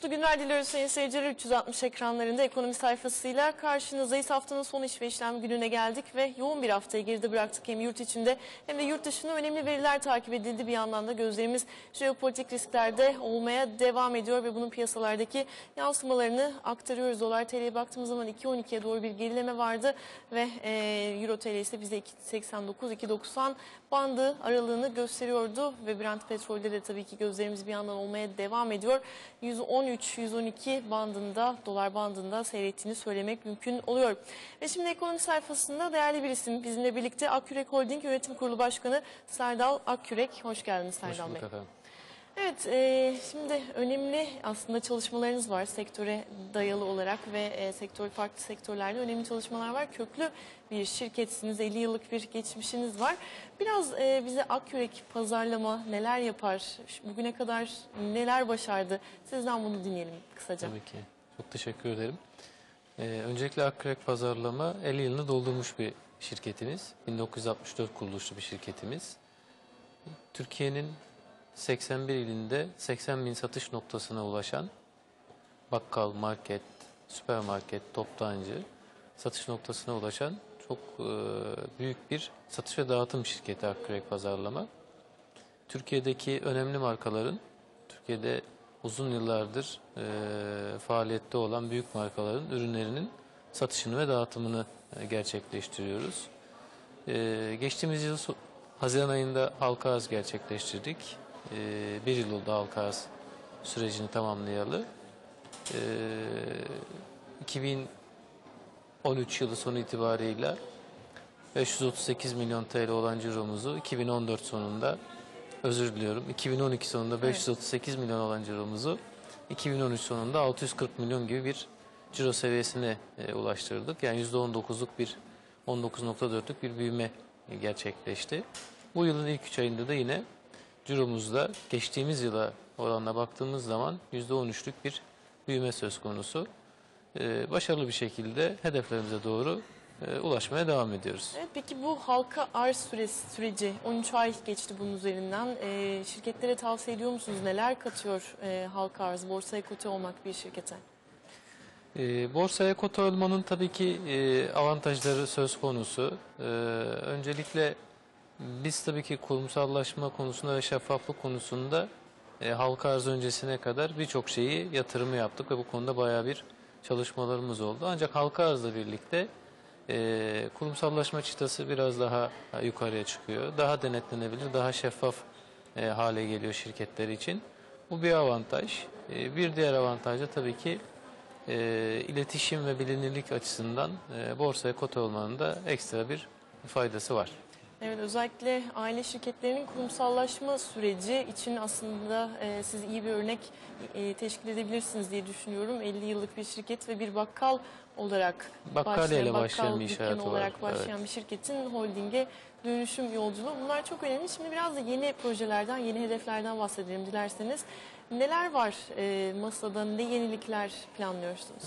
Mutlu günler diliyoruz sayın seyirciler. 360 ekranlarında ekonomi sayfasıyla karşınızdayız. Haftanın son iş ve işlem gününe geldik ve yoğun bir haftayı geride bıraktık. Hem yurt içinde hem de yurt dışında önemli veriler takip edildi. Bir yandan da gözlerimiz jeopolitik risklerde olmaya devam ediyor ve bunun piyasalardaki yansımalarını aktarıyoruz. Dolar TL'ye baktığımız zaman 2.12'ye doğru bir gerileme vardı ve e, Euro TL ise bize 2.89-2.90 bandı aralığını gösteriyordu ve Brent petrolde de tabii ki gözlerimiz bir yandan olmaya devam ediyor. 113-112 bandında, dolar bandında seyrettiğini söylemek mümkün oluyor. Ve şimdi ekonomi sayfasında değerli bir isim bizimle birlikte Akkürek Holding Yönetim Kurulu Başkanı Serdal Akkürek. Hoş geldiniz Hoş Serdal Bey. bulduk efendim. Evet, e, şimdi önemli aslında çalışmalarınız var sektöre dayalı olarak ve e, sektör farklı sektörlerde önemli çalışmalar var. Köklü bir şirketsiniz, 50 yıllık bir geçmişiniz var. Biraz e, bize Akkürek pazarlama neler yapar, bugüne kadar neler başardı? Sizden bunu dinleyelim kısaca. Tabii ki. Çok teşekkür ederim. Ee, öncelikle Akkrek Pazarlama 50 yılını doldurmuş bir şirketimiz. 1964 kuruluşlu bir şirketimiz. Türkiye'nin 81 ilinde 80 bin satış noktasına ulaşan bakkal, market, süpermarket, toptancı satış noktasına ulaşan çok e, büyük bir satış ve dağıtım şirketi Akkrek Pazarlama. Türkiye'deki önemli markaların, Türkiye'de uzun yıllardır e, faaliyette olan büyük markaların ürünlerinin satışını ve dağıtımını e, gerçekleştiriyoruz. Geçtiğimiz yıl Haziran ayında halka arz gerçekleştirdik. E, bir yıl oldu halka arz sürecini tamamlayalı. E, 2013 yılı sonu itibarıyla 538 milyon TL olan ciromuzu 2014 sonunda özür diliyorum 2012 sonunda 538 milyon olan ciromuzu 2013 sonunda 640 milyon gibi bir ciro seviyesine e, ulaştırdık. Yani %19'luk bir 19.4'lük bir büyüme gerçekleşti. Bu yılın ilk 3 ayında da yine ciromuzda geçtiğimiz yıla oranla baktığımız zaman %13'lük bir büyüme söz konusu. E, başarılı bir şekilde hedeflerimize doğru e, ulaşmaya devam ediyoruz. Evet, peki bu halka arz süresi, süreci 13 ay geçti bunun üzerinden. E, şirketlere tavsiye ediyor musunuz? Neler katıyor e, halka arz, borsaya kote olmak bir şirkete? E, borsaya kota olmanın tabii ki e, avantajları söz konusu. E, öncelikle biz tabii ki kurumsallaşma konusunda ve şeffaflık konusunda e, halka arz öncesine kadar birçok şeyi yatırımı yaptık ve bu konuda bayağı bir çalışmalarımız oldu. Ancak halka arzla birlikte e, kurumsallaşma çıtası biraz daha yukarıya çıkıyor. Daha denetlenebilir, daha şeffaf e, hale geliyor şirketler için. Bu bir avantaj. E, bir diğer avantaj da tabii ki e, iletişim ve bilinirlik açısından e, borsaya kota olmanın da ekstra bir faydası var. Evet özellikle aile şirketlerinin kurumsallaşma süreci için aslında e, siz iyi bir örnek e, teşkil edebilirsiniz diye düşünüyorum. 50 yıllık bir şirket ve bir bakkal olarak Bakkaliye ile başlayan bir dükkanı iş hayatı var, olarak başlayan bir şirketin holdinge dönüşüm yolculuğu. Bunlar çok önemli. Şimdi biraz da yeni projelerden, yeni hedeflerden bahsedelim dilerseniz. Neler var e, masada, ne yenilikler planlıyorsunuz?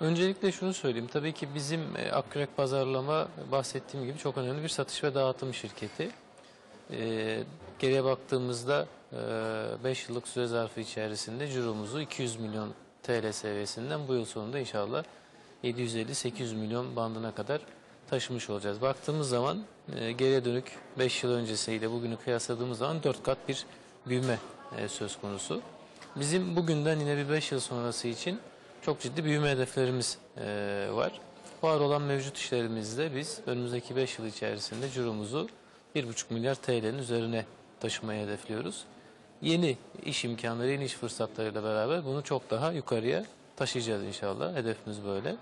Öncelikle şunu söyleyeyim. Tabii ki bizim e, Akkürek Pazarlama bahsettiğim gibi çok önemli bir satış ve dağıtım şirketi. E, geriye baktığımızda 5 yıllık süre zarfı içerisinde ciromuzu 200 milyon TL seviyesinden bu yıl sonunda inşallah 750-800 milyon bandına kadar taşımış olacağız. Baktığımız zaman e, geriye dönük 5 yıl öncesiyle bugünü kıyasladığımız zaman 4 kat bir büyüme e, söz konusu. Bizim bugünden yine bir 5 yıl sonrası için çok ciddi büyüme hedeflerimiz e, var. Var olan mevcut işlerimizde biz önümüzdeki 5 yıl içerisinde ciromuzu 1,5 milyar TL'nin üzerine taşımayı hedefliyoruz. Yeni iş imkanları, yeni iş fırsatlarıyla beraber bunu çok daha yukarıya taşıyacağız inşallah. Hedefimiz böyle.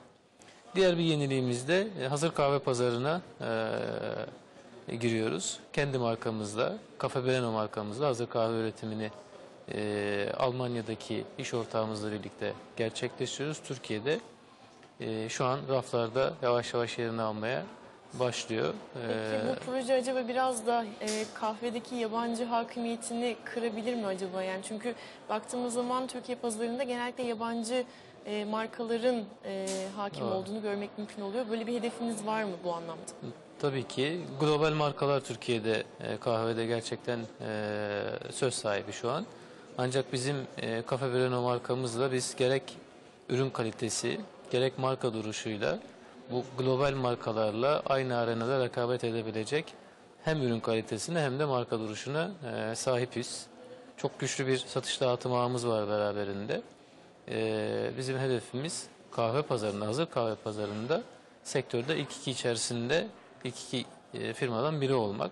Diğer bir yeniliğimiz de e, hazır kahve pazarına e, giriyoruz. Kendi markamızla, Cafe Breno markamızla hazır kahve üretimini e, Almanya'daki iş ortağımızla birlikte gerçekleştiriyoruz. Türkiye'de e, şu an raflarda yavaş yavaş yerini almaya başlıyor. Peki E, bu proje acaba biraz da e, kahvedeki yabancı hakimiyetini kırabilir mi acaba? Yani çünkü baktığımız zaman Türkiye pazarında genellikle yabancı e, markaların e, hakim Evet. olduğunu görmek mümkün oluyor. Böyle bir hedefiniz var mı bu anlamda? Tabii ki global markalar Türkiye'de e, kahvede gerçekten e, söz sahibi şu an. Ancak bizim e, Cafe Verano markamızla biz gerek ürün kalitesi, gerek marka duruşuyla bu global markalarla aynı arenada rekabet edebilecek hem ürün kalitesine hem de marka duruşuna e, sahibiz. Çok güçlü bir satış dağıtım ağımız var beraberinde. E, bizim hedefimiz kahve pazarında, hazır kahve pazarında sektörde ilk iki içerisinde ilk iki e, firmadan biri olmak.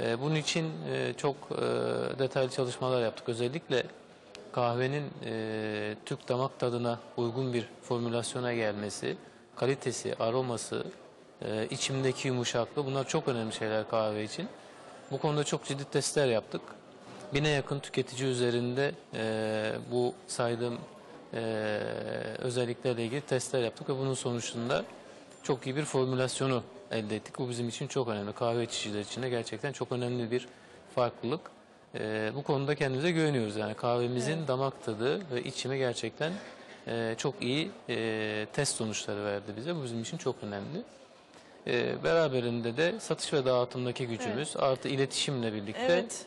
E, bunun için e, çok e, detaylı çalışmalar yaptık. Özellikle kahvenin e, Türk damak tadına uygun bir formülasyona gelmesi, kalitesi, aroması, içimdeki yumuşaklığı bunlar çok önemli şeyler kahve için. Bu konuda çok ciddi testler yaptık. Bine yakın tüketici üzerinde bu saydığım e, özelliklerle ilgili testler yaptık ve bunun sonucunda çok iyi bir formülasyonu elde ettik. Bu bizim için çok önemli. Kahve içiciler için de gerçekten çok önemli bir farklılık. Ee, bu konuda kendimize güveniyoruz. Yani kahvemizin damak tadı ve içimi gerçekten e, çok iyi e, test sonuçları verdi bize. Bu bizim için çok önemli. Ee, beraberinde de satış ve dağıtımdaki gücümüz artı iletişimle birlikte Evet.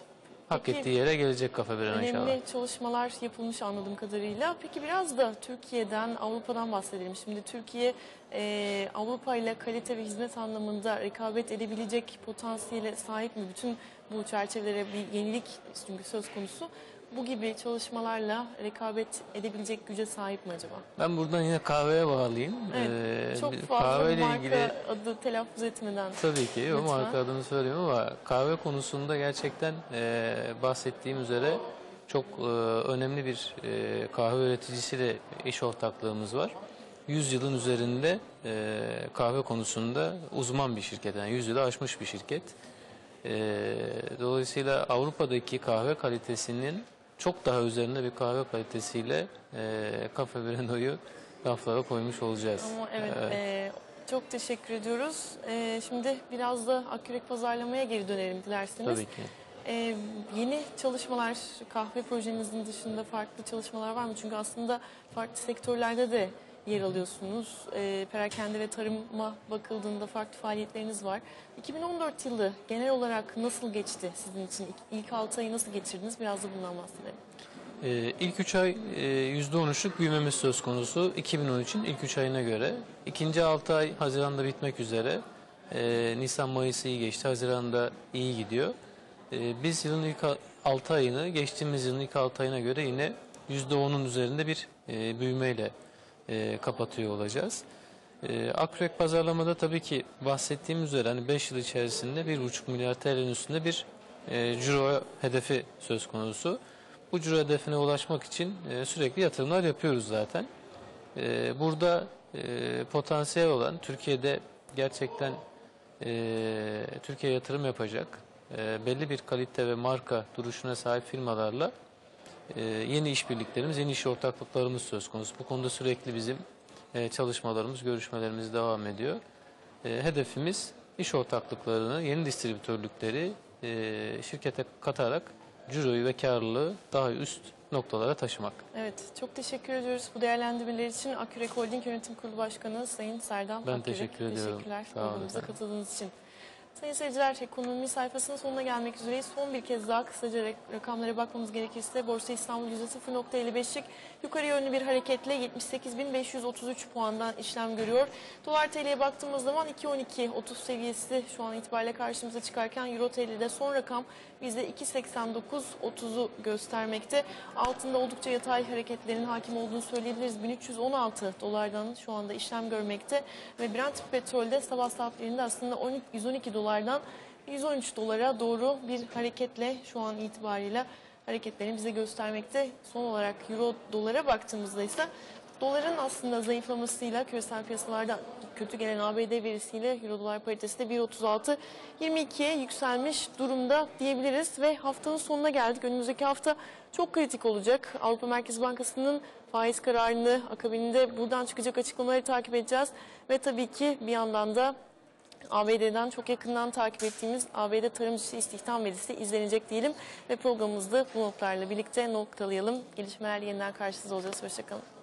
Hak Peki, ettiği yere gelecek kafe bir an inşallah. Önemli çalışmalar yapılmış anladığım kadarıyla. Peki biraz da Türkiye'den, Avrupa'dan bahsedelim. Şimdi Türkiye e, Avrupa ile kalite ve hizmet anlamında rekabet edebilecek potansiyele sahip mi? Bütün bu çerçevelere bir yenilik çünkü söz konusu. Bu gibi çalışmalarla rekabet edebilecek güce sahip mi acaba? Ben buradan yine kahveye bağlayayım. Evet, Ee, Çok fazla kahveyle marka ilgili adı telaffuz etmeden. Tabii ki o Lütfen. marka adını söyleyeyim ama kahve konusunda gerçekten e, bahsettiğim üzere çok e, önemli bir e, kahve üreticisiyle iş ortaklığımız var. 100 yılın üzerinde e, kahve konusunda uzman bir şirket yani 100 yılı aşmış bir şirket. E, dolayısıyla Avrupa'daki kahve kalitesinin çok daha üzerinde bir kahve kalitesiyle e, Cafe Vereno'yu raflara koymuş olacağız. Ama evet, Evet. e, çok teşekkür ediyoruz. E, şimdi biraz da Akkürek pazarlamaya geri dönelim dilerseniz. Tabii ki. Ee, yeni çalışmalar, kahve projenizin dışında farklı çalışmalar var mı? Çünkü aslında farklı sektörlerde de yer alıyorsunuz. Ee, perakende ve tarıma bakıldığında farklı faaliyetleriniz var. 2014 yılı genel olarak nasıl geçti sizin için? İlk, ilk 6 ayı nasıl geçirdiniz? Biraz da bundan bahsedelim. Ee, ilk 3 ay e, %13'lük büyümemiz söz konusu 2013'ün ilk 3 ayına göre. İkinci 6 ay Haziran'da bitmek üzere. Ee, Nisan Mayıs'ı iyi geçti. Haziran'da iyi gidiyor. Ee, biz yılın ilk 6 ayını geçtiğimiz yılın ilk 6 ayına göre yine %10'un üzerinde bir e, büyümeyle e, kapatıyor olacağız. E, Akrek pazarlamada tabii ki bahsettiğim üzere hani 5 yıl içerisinde 1,5 milyar TL'nin üstünde bir e, ciro hedefi söz konusu. Bu ciro hedefine ulaşmak için e, sürekli yatırımlar yapıyoruz zaten. E, burada e, potansiyel olan Türkiye'de gerçekten e, Türkiye yatırım yapacak e, belli bir kalite ve marka duruşuna sahip firmalarla e, yeni işbirliklerimiz, yeni iş ortaklıklarımız söz konusu. Bu konuda sürekli bizim e, çalışmalarımız, görüşmelerimiz devam ediyor. E, hedefimiz iş ortaklıklarını, yeni distribütörlükleri e, şirkete katarak ciroyu ve karlılığı daha üst noktalara taşımak. Evet, çok teşekkür ediyoruz bu değerlendirmeler için. Akkürek Holding Yönetim Kurulu Başkanı Sayın Serdar Ben Akkürek. teşekkür ediyorum. Teşekkürler Sağ olun katıldığınız için. Sayın seyirciler, ekonomi sayfasının sonuna gelmek üzereyiz. Son bir kez daha kısaca rak- rakamlara bakmamız gerekirse Borsa İstanbul %0.55'lik yukarı yönlü bir hareketle 78.533 puandan işlem görüyor. Dolar TL'ye baktığımız zaman 2.12.30 seviyesi şu an itibariyle karşımıza çıkarken Euro TL'de son rakam bizde 2.89.30'u göstermekte. Altında oldukça yatay hareketlerin hakim olduğunu söyleyebiliriz. 1316 dolardan şu anda işlem görmekte ve Brent petrolde sabah saatlerinde aslında 12, 112 dolardan 113 dolara doğru bir hareketle şu an itibariyle hareketlerini bize göstermekte. Son olarak euro dolara baktığımızda ise doların aslında zayıflamasıyla küresel piyasalarda kötü gelen ABD verisiyle euro dolar paritesi de 1.36 22'ye yükselmiş durumda diyebiliriz ve haftanın sonuna geldik. Önümüzdeki hafta çok kritik olacak. Avrupa Merkez Bankası'nın faiz kararını akabinde buradan çıkacak açıklamaları takip edeceğiz ve tabii ki bir yandan da ABD'den çok yakından takip ettiğimiz ABD tarımcısı istihdam verisi izlenecek diyelim ve programımızda bu notlarla birlikte noktalayalım. Gelişmelerle yeniden karşınızda olacağız. Hoşçakalın.